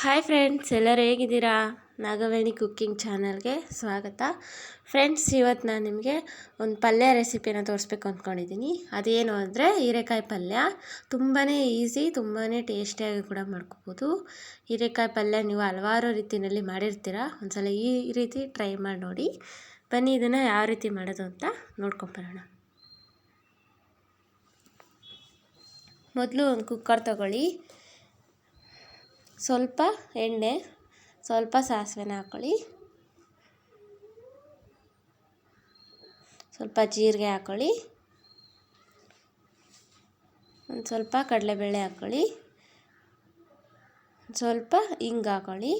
Hi friends ಎಲ್ಲರೂ ಹೇಗಿದ್ದೀರಾ? Nagaveni cooking ಚಾನಲ್ಗೆ ಸ್ವಾಗತ. ಫ್ರೆಂಡ್ಸ್ ಇವತ್ತು ನಾನು ನಿಮಗೆ ಒಂದು ಪಲ್ಯ ರೆಸಿಪಿನ ತೋರಿಸ್ಬೇಕು ಅಂದ್ಕೊಂಡಿದ್ದೀನಿ ಅದೇನು ಅಂದರೆ ಹೀರೆಕಾಯಿ ಪಲ್ಯ. ತುಂಬಾ ಈಸಿ ತುಂಬಾ ಟೇಸ್ಟಿಯಾಗಿ ಕೂಡ ಮಾಡ್ಕೋಬೋದು. ಹೀರೆಕಾಯಿ ಪಲ್ಯ ನೀವು ಹಲವಾರು ರೀತಿಯಲ್ಲಿ ಮಾಡಿರ್ತೀರ? ಒಂದ್ಸಲ ಈ ರೀತಿ ಟ್ರೈ ಮಾಡಿ ನೋಡಿ. ಬನ್ನಿ ಇದನ್ನು ಯಾವ ರೀತಿ ಮಾಡೋದು ಅಂತ ನೋಡ್ಕೊಂಬರೋಣ ಮೊದಲು ಒಂದು ಕುಕ್ಕರ್ ತಗೊಳ್ಳಿ. ಸ್ವಲ್ಪ ಎಣ್ಣೆ, ಸ್ವಲ್ಪ ಸಾಸಿವೆನ ಹಾಕ್ಕೊಳ್ಳಿ ಸ್ವಲ್ಪ ಜೀರಿಗೆ ಹಾಕ್ಕೊಳ್ಳಿ ಒಂದು ಸ್ವಲ್ಪ ಕಡಲೆಬೇಳೆ ಹಾಕ್ಕೊಳ್ಳಿ ಸ್ವಲ್ಪ ಹಿಂಗೆ ಹಾಕ್ಕೊಳ್ಳಿ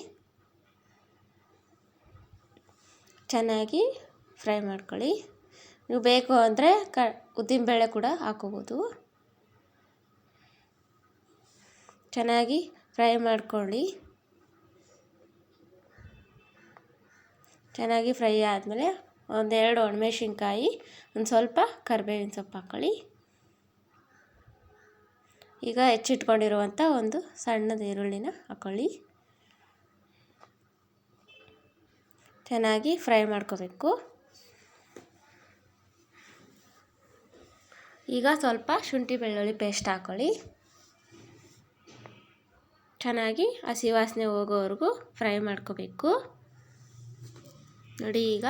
ಚೆನ್ನಾಗಿ ಫ್ರೈ ಮಾಡ್ಕೊಳ್ಳಿ. ನೀವು ಬೇಕು ಅಂದರೆ ಕ ಉದ್ದಿನಬೇಳೆ ಕೂಡ ಹಾಕೋಬೋದು. ಚೆನ್ನಾಗಿ ಫ್ರೈ ಮಾಡ್ಕೊಳ್ಳಿ. ಚೆನ್ನಾಗಿ ಫ್ರೈ ಆದಮೇಲೆ ಒಂದೆರಡು ಒಣಮೆಣಸಿನ್ಕಾಯಿ, ಒಂದು ಸ್ವಲ್ಪ ಕರಿಬೇವಿನ ಸೊಪ್ಪು ಹಾಕ್ಕೊಳ್ಳಿ ಈಗ ಹೆಚ್ಚಿಟ್ಕೊಂಡಿರುವಂಥ ಒಂದು ಸಣ್ಣದ ಈರುಳ್ಳಿನ ಹಾಕ್ಕೊಳ್ಳಿ ಚೆನ್ನಾಗಿ ಫ್ರೈ ಮಾಡ್ಕೋಬೇಕು. ಈಗ ಸ್ವಲ್ಪ ಶುಂಠಿ ಬೆಳ್ಳುಳ್ಳಿ ಪೇಸ್ಟ್ ಹಾಕ್ಕೊಳ್ಳಿ ಚೆನ್ನಾಗಿ ಹಸಿ ವಾಸನೆ ಹೋಗೋವರೆಗೂ ಫ್ರೈ ಮಾಡ್ಕೋಬೇಕು. ನೋಡಿ ಈಗ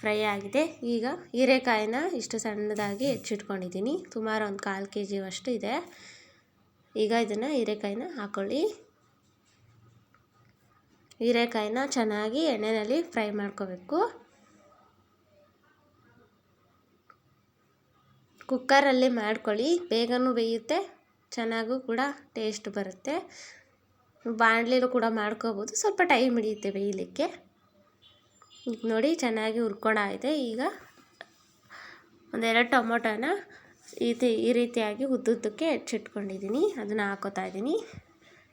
ಫ್ರೈ ಆಗಿದೆ. ಈಗ ಹೀರೆಕಾಯಿನ ಇಷ್ಟು ಸಣ್ಣದಾಗಿ ಹೆಚ್ಚಿಟ್ಕೊಂಡಿದ್ದೀನಿ. ಸುಮಾರು ಒಂದು ಕಾಲು ಕೆ ಜಿವಷ್ಟು ಇದೆ. ಈಗ ಇದನ್ನು ಹೀರೆಕಾಯಿನ ಹಾಕ್ಕೊಳ್ಳಿ ಹೀರೆಕಾಯಿನ ಚೆನ್ನಾಗಿ ಎಣ್ಣೆಯಲ್ಲಿ ಫ್ರೈ ಮಾಡ್ಕೋಬೇಕು. ಕುಕ್ಕರಲ್ಲಿ ಮಾಡ್ಕೊಳ್ಳಿ. ಬೇಗನೂ ಬೇಯುತ್ತೆ, ಚೆನ್ನಾಗೂ ಕೂಡ ಟೇಸ್ಟ್ ಬರುತ್ತೆ. ಬಾಣಲೆಲೂ ಕೂಡ ಮಾಡ್ಕೋಬೋದು. ಸ್ವಲ್ಪ ಟೈಮ್ ಹಿಡಿಯುತ್ತೆ ಬೇಯಲಿಕ್ಕೆ ಈಗ ನೋಡಿ, ಚೆನ್ನಾಗಿ ಹುರ್ಕೊಂಡಾಗಿದೆ ಈಗ ಒಂದೆರಡು ಟೊಮೊಟೊನ ಈ ಈ ರೀತಿಯಾಗಿ ಉದ್ದುದ್ದಕ್ಕೆ ಹೆಚ್ಚಿಟ್ಕೊಂಡಿದ್ದೀನಿ. ಅದನ್ನು ಹಾಕೋತಾ ಇದ್ದೀನಿ.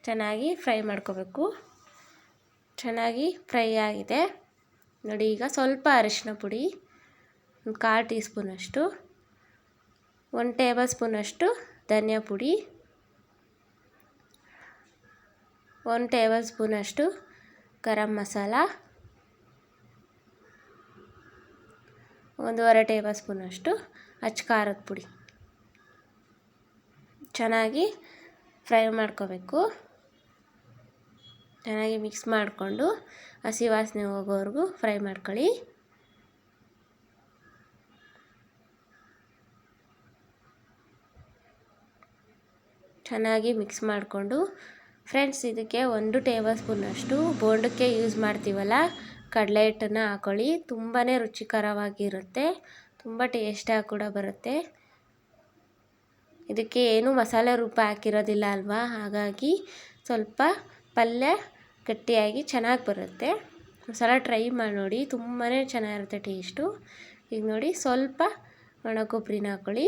ಚೆನ್ನಾಗಿ ಫ್ರೈ ಮಾಡ್ಕೋಬೇಕು. ಚೆನ್ನಾಗಿ ಫ್ರೈ ಆಗಿದೆ. ನೋಡಿ, ಈಗ ಸ್ವಲ್ಪ ಅರಿಶಿನ ಪುಡಿ, ಒಂದು ಕಾಲು ಟೀ ಸ್ಪೂನಷ್ಟು ಒಂದು ಟೇಬಲ್ ಸ್ಪೂನಷ್ಟು ಧನಿಯಾ ಪುಡಿ ಒಂದು ಟೇಬಲ್ ಸ್ಪೂನಷ್ಟು ಗರಂ ಮಸಾಲ. ಒಂದೂವರೆ ಟೇಬಲ್ ಸ್ಪೂನಷ್ಟು ಖಾರದ ಪುಡಿ. ಚೆನ್ನಾಗಿ ಫ್ರೈ ಮಾಡ್ಕೋಬೇಕು. ಚೆನ್ನಾಗಿ ಮಿಕ್ಸ್ ಮಾಡಿಕೊಂಡು ಹಸಿ ವಾಸನೆ ಹೋಗೋವರೆಗೂ ಫ್ರೈ ಮಾಡ್ಕೊಳ್ಳಿ. ಚೆನ್ನಾಗಿ ಮಿಕ್ಸ್ ಮಾಡಿಕೊಂಡು ಫ್ರೆಂಡ್ಸ್ ಇದಕ್ಕೆ ಒಂದು ಟೇಬಲ್ ಸ್ಪೂನಷ್ಟು ಬೋಂಡಕ್ಕೆ ಯೂಸ್ ಮಾಡ್ತೀವಲ್ಲ? ಕಡಲೆ ಹಿಟ್ಟನ್ನು ಹಾಕೊಳ್ಳಿ. ತುಂಬಾ ರುಚಿಕರವಾಗಿರುತ್ತೆ. ತುಂಬ ಟೇಸ್ಟಾಗಿ ಕೂಡ ಬರುತ್ತೆ. ಇದಕ್ಕೆ ಏನು ಮಸಾಲೆ ರೂಪ ಹಾಕಿರೋದಿಲ್ಲ ಅಲ್ವಾ? ಹಾಗಾಗಿ ಸ್ವಲ್ಪ ಪಲ್ಯ ಗಟ್ಟಿಯಾಗಿ ಚೆನ್ನಾಗಿ ಬರುತ್ತೆ. ಒಂದ್ಸಲ ಟ್ರೈ ಮಾಡಿ ನೋಡಿ. ತುಂಬಾ ಚೆನ್ನಾಗಿರುತ್ತೆ ಟೇಸ್ಟು ಈಗ ನೋಡಿ ಸ್ವಲ್ಪ ಒಣ ಕೊಬ್ಬರಿನ ಹಾಕ್ಕೊಳ್ಳಿ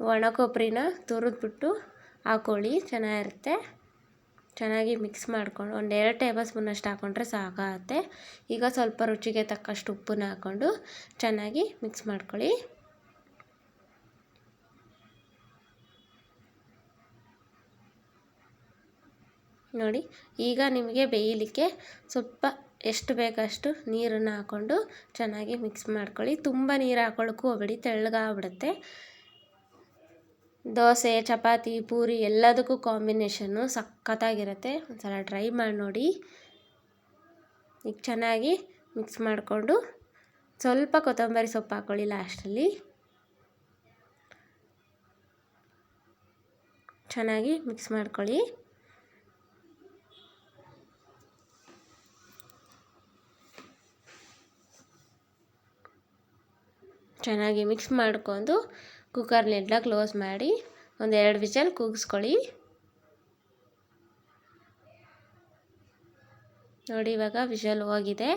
ಒಣ ಕೊಬ್ಬರಿನ ತುರಿದ್ಬಿಟ್ಟು ಹಾಕ್ಕೊಳ್ಳಿ ಚೆನ್ನಾಗಿರುತ್ತೆ. ಚೆನ್ನಾಗಿ ಮಿಕ್ಸ್ ಮಾಡ್ಕೊಂಡು ಒಂದು ಎರಡು ಟೇಬಲ್ ಸ್ಪೂನಷ್ಟು ಹಾಕ್ಕೊಂಡ್ರೆ ಸಾಕಾಗುತ್ತೆ. ಈಗ ಸ್ವಲ್ಪ ರುಚಿಗೆ ತಕ್ಕಷ್ಟು ಉಪ್ಪನ್ನ ಹಾಕ್ಕೊಂಡು ಚೆನ್ನಾಗಿ ಮಿಕ್ಸ್ ಮಾಡ್ಕೊಳ್ಳಿ. ನೋಡಿ, ಈಗ ನಿಮಗೆ ಬೇಯಲಿಕ್ಕೆ ಸ್ವಲ್ಪ ಎಷ್ಟು ಬೇಕಷ್ಟು ನೀರನ್ನು ಹಾಕ್ಕೊಂಡು ಚೆನ್ನಾಗಿ ಮಿಕ್ಸ್ ಮಾಡ್ಕೊಳ್ಳಿ. ತುಂಬ ನೀರು ಹಾಕ್ಕೊಳ್ಳೋಕ್ಕೂ ಹೋಗ್ಬೇಡಿ, ತೆಳ್ಳಗಾಗ್ಬಿಡುತ್ತೆ. ದೋಸೆ, ಚಪಾತಿ, ಪೂರಿ ಎಲ್ಲದಕ್ಕೂ ಕಾಂಬಿನೇಷನ್ನು ಸಖತ್ತಾಗಿರುತ್ತೆ. ಒಂದ್ಸಲ ಟ್ರೈ ಮಾಡಿ ನೋಡಿ. ಈಗ ಚೆನ್ನಾಗಿ ಮಿಕ್ಸ್ ಮಾಡಿಕೊಂಡು ಸ್ವಲ್ಪ ಕೊತ್ತಂಬರಿ ಸೊಪ್ಪು ಹಾಕ್ಕೊಳ್ಳಿ ಲಾಸ್ಟಲ್ಲಿ. ಚೆನ್ನಾಗಿ ಮಿಕ್ಸ್ ಮಾಡ್ಕೊಳ್ಳಿ. ಚೆನ್ನಾಗಿ ಮಿಕ್ಸ್ ಮಾಡ್ಕೊಂಡು ಕುಕ್ಕರ್ನೆಲ್ಲ ಕ್ಲೋಸ್ ಮಾಡಿ ಒಂದು ಎರಡು ವಿಚಲ್ ಕೂಗಿಸ್ಕೊಳ್ಳಿ. ನೋಡಿ, ಇವಾಗ ವಿಷಲ್ ಹೋಗಿದೆ.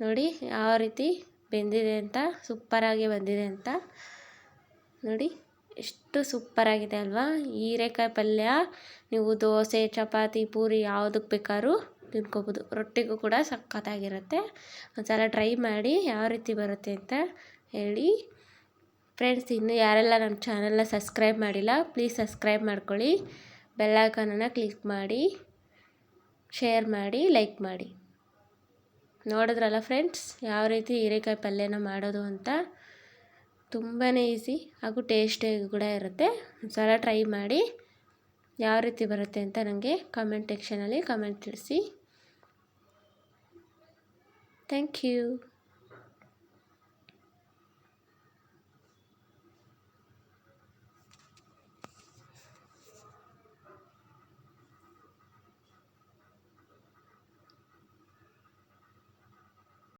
ನೋಡಿ, ಯಾವ ರೀತಿ ಬೆಂದಿದೆ ಅಂತ, ಸೂಪರಾಗಿ ಬಂದಿದೆ ಅಂತ. ನೋಡಿ, ಎಷ್ಟು ಸೂಪರಾಗಿದೆ ಅಲ್ವಾ? ಹೀರೆಕಾಯಿ ಪಲ್ಯ, ನೀವು ದೋಸೆ, ಚಪಾತಿ, ಪೂರಿ ಯಾವುದಕ್ಕೆ ಬೇಕಾದ್ರೂ ತಿನ್ಕೋಬೋದು. ರೊಟ್ಟಿಗೂ ಕೂಡ ಸಖತ್ತಾಗಿರುತ್ತೆ. ಒಂದು ಸಲ ಟ್ರೈ ಮಾಡಿ, ಯಾವ ರೀತಿ ಬರುತ್ತೆ ಅಂತ ಹೇಳಿ. ಫ್ರೆಂಡ್ಸ್, ಇನ್ನೂ ಯಾರೆಲ್ಲ ನಮ್ಮ ಚಾನಲ್ನ ಸಬ್ಸ್ಕ್ರೈಬ್ ಮಾಡಿಲ್ಲ, ಪ್ಲೀಸ್ ಸಬ್ಸ್ಕ್ರೈಬ್ ಮಾಡ್ಕೊಳ್ಳಿ. ಬೆಲ್ಲೈಕನನ್ನು ಕ್ಲಿಕ್ ಮಾಡಿ, ಶೇರ್ ಮಾಡಿ, ಲೈಕ್ ಮಾಡಿ. ನೋಡಿದ್ರಲ್ಲ ಫ್ರೆಂಡ್ಸ್, ಯಾವ ರೀತಿ ಹೀರೆಕಾಯಿ ಪಲ್ಯನ ಮಾಡೋದು ಅಂತ. ತುಂಬಾ ಈಸಿ ಹಾಗೂ ಟೇಸ್ಟಿಯಾಗಿ ಕೂಡ ಇರುತ್ತೆ. ಒಂದ್ಸಲ ಟ್ರೈ ಮಾಡಿ, ಯಾವ ರೀತಿ ಬರುತ್ತೆ ಅಂತ ನನಗೆ ಕಮೆಂಟ್ ಸೆಕ್ಷನಲ್ಲಿ ಕಮೆಂಟ್ ತಿಳಿಸಿ. Thank you.